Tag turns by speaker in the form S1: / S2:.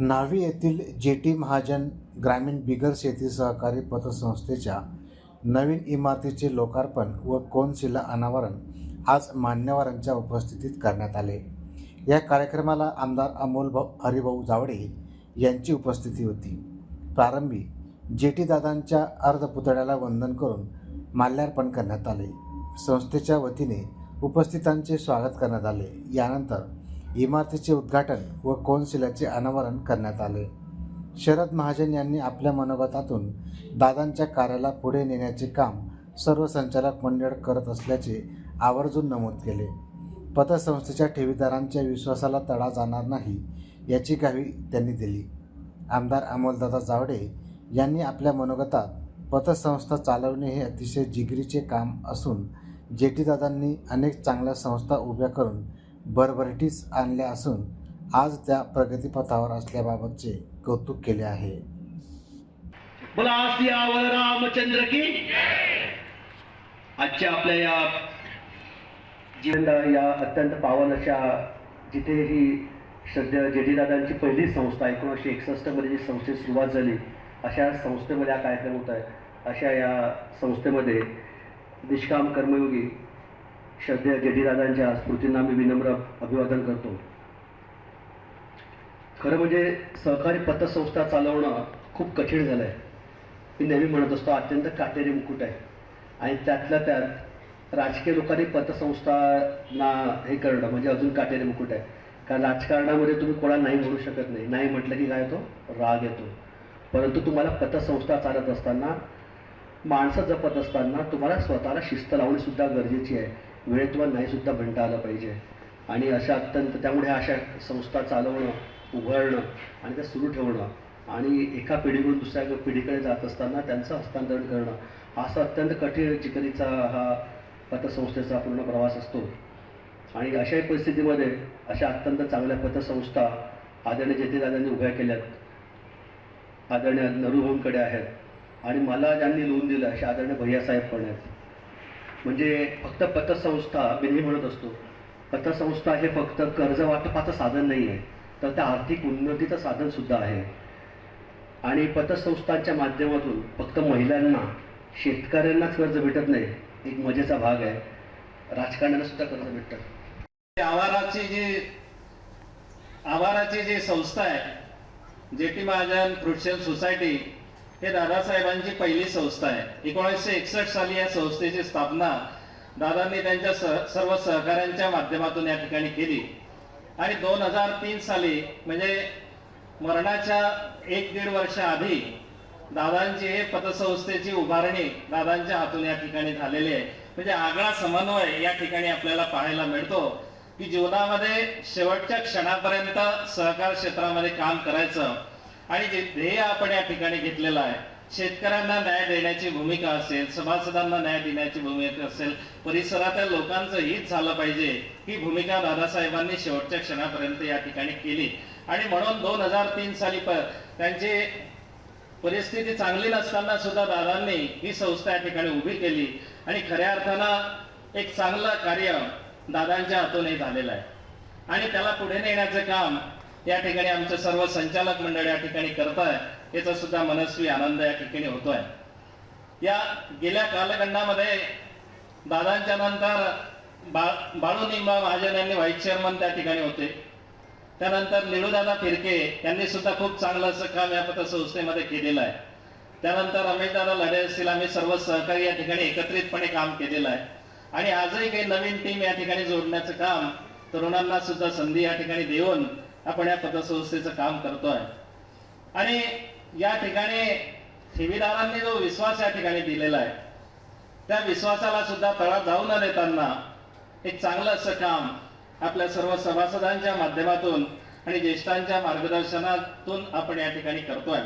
S1: न्हावी येथील जे टी महाजन ग्रामीण बिगर शेती सहकारी पतसंस्थेच्या नवीन इमारतीचे लोकार्पण व कोनशिला अनावरण आज मान्यवरांच्या उपस्थितीत करण्यात आले. या कार्यक्रमाला आमदार अमोल भाऊ हरिभाऊ जावडे यांची उपस्थिती होती. प्रारंभी जे टी दादांच्या अर्धपुतळ्याला वंदन करून माल्यार्पण करण्यात आले. संस्थेच्या वतीने उपस्थितांचे स्वागत करण्यात आले. यानंतर इमारतीचे उद्घाटन व कोनशिलाचे अनावरण करण्यात आले. शरद महाजन यांनी आपल्या मनोगतातून दादांच्या कार्याला पुढे नेण्याचे काम सर्व संचालक मंडळ करत असल्याचे आवर्जून नमूद केले. पतसंस्थेच्या ठेवीदारांच्या विश्वासाला तडा जाणार नाही याची ग्वाही त्यांनी दिली. आमदार अमोलदादा जावडे यांनी आपल्या मनोगतात पतसंस्था चालवणे हे अतिशय जिगरीचे काम असून जेटीदादांनी अनेक चांगल्या संस्था उभ्या करून भरभरटीस आणल्या असून आज त्या प्रगतीपथावर असल्याबाबतचे कौतुक केले आहे.
S2: बोला सियावर रामचंद्र की आजच्या आपल्या या जीवनदा या अत्यंत पावन अशा जिथे ही सध्या जेडीदादांची पहिली संस्था एकोणीसशे एकसष्टमध्ये जी संस्थेची सुरुवात झाली अशा संस्थेमध्ये हा कार्यक्रम होत आहे. अशा या संस्थेमध्ये निष्काम कर्मयोगी श्रद्धेय जेडीदादांच्या स्मृतींना मी विनम्र अभिवादन करतो. खरं म्हणजे सहकारी पतसंस्था चालवणं खूप कठीण झालं आहे मी नेहमी म्हणत असतो अत्यंत काटेरी मुकुट आहे? आणि त्यातल्या त्यात राजकीय लोकांनी पतसंस्थांना हे करणं म्हणजे अजून काटेरी मुकुट आहे? कारण राजकारणामध्ये तुम्ही कोणाला नाही म्हणू शकत नाही. नाही म्हटलं की काय येतो राग येतो. परंतु तुम्हाला पतसंस्था चालत असताना माणसं जपत असताना तुम्हाला स्वतःला शिस्त लावणे सुद्धा गरजेची आहे. वेळेत व नाही सुद्धा म्हणता आलं पाहिजे. आणि अशा अत्यंत त्यामुळे अशा संस्था चालवणं उभारणं आणि त्या सुरू ठेवणं आणि एका पिढीकडून दुसऱ्या पिढीकडे जात असताना त्यांचं हस्तांतरण करणं हा असा अत्यंत कठीण चिकरीचा हा पतसंस्थेचा पूर्ण प्रवास असतो. आणि अशाही परिस्थितीमध्ये अशा अत्यंत चांगल्या पतसंस्था आदरणीय जेतेदादांनी उभ्या केल्यात. आदरणीय नरुभाऊंकडे आहेत. आणि मला ज्यांनी लोन दिलं असे आदरणीय भैयासाहेब पण आहेत. म्हणजे फक्त पतसंस्था मी नेहमी म्हणत असतो. पतसंस्था हे फक्त कर्ज वाटपाचं साधन नाही आहे तर त्या आर्थिक उन्नतीचं साधन सुद्धा आहे. आणि पतसंस्थांच्या माध्यमातून फक्त महिलांना शेतकऱ्यांनाच कर्ज भेटत नाही एक मजेचा भाग आहे. राजकारण्यांना सुद्धा कर्ज भेटतं
S3: आवाराची जी आवाराची जी संस्था आहे जे टी महाजन फ्रुटशेल सोसायटी हे दादासाहेबांची पहिली संस्था आहे. एकोणीसशे एकसष्ट साली या संस्थेची स्थापना दादांनी त्यांच्या सह सर्व सहकाऱ्यांच्या माध्यमातून या ठिकाणी केली. आणि दोन हजार तीन साली म्हणजे मरणाच्या एक दीड वर्ष आधी दादांची हे पतसंस्थेची उभारणी दादांच्या हातून या ठिकाणी झालेली आहे. म्हणजे आगळा समन्वय या ठिकाणी आपल्याला पाहायला मिळतो की जीवनामध्ये शेवटच्या क्षणापर्यंत सहकार क्षेत्रामध्ये काम करायचं आणि जे ध्येय आपण या ठिकाणी घेतलेलं आहे शेतकऱ्यांना न्याय देण्याची भूमिका असेल सभासदांना न्याय देण्याची भूमिका असेल परिसरातील लोकांचं हित झालं पाहिजे ही भूमिका दादासाहेबांनी शेवटच्या क्षणापर्यंत या ठिकाणी केली. आणि म्हणून दोन हजार तीन साली पर त्यांची परिस्थिती चांगली नसताना सुद्धा दादांनी ही संस्था या ठिकाणी उभी केली. आणि खऱ्या अर्थानं एक चांगलं कार्य दादांच्या हातूनही झालेलं आहे. आणि त्याला पुढे नेण्याचं काम या ठिकाणी आमचे सर्व संचालक मंडळ या ठिकाणी करत आहे याचा सुद्धा मनस्वी आनंद या ठिकाणी होतोय. या गेल्या कालखंडामध्ये दादांच्या नंतर बा बाळू महाजन यांनी व्हाईस चेअरमन त्या ठिकाणी होते. त्यानंतर निळूदादा फिरके यांनी सुद्धा खूप चांगलं असं काम या पतसंस्थेमध्ये केलेलं आहे. त्यानंतर अमितदादा लढे असतील आम्ही सर्व सहकारी या ठिकाणी एकत्रितपणे काम केलेलं आहे. आणि आजही काही नवीन टीम या ठिकाणी जोडण्याचं काम तरुणांना सुद्धा संधी या ठिकाणी देऊन आपण या पतसंस्थेचं काम करतोय. आणि या ठिकाणी ठेवीदारांनी जो विश्वास या ठिकाणी दिलेला आहे त्या विश्वासाला सुद्धा तळा जाऊ न देताना एक चांगलं असं काम आपल्या सर्व सभासदांच्या माध्यमातून आणि ज्येष्ठांच्या मार्गदर्शनातून आपण या ठिकाणी करतोय.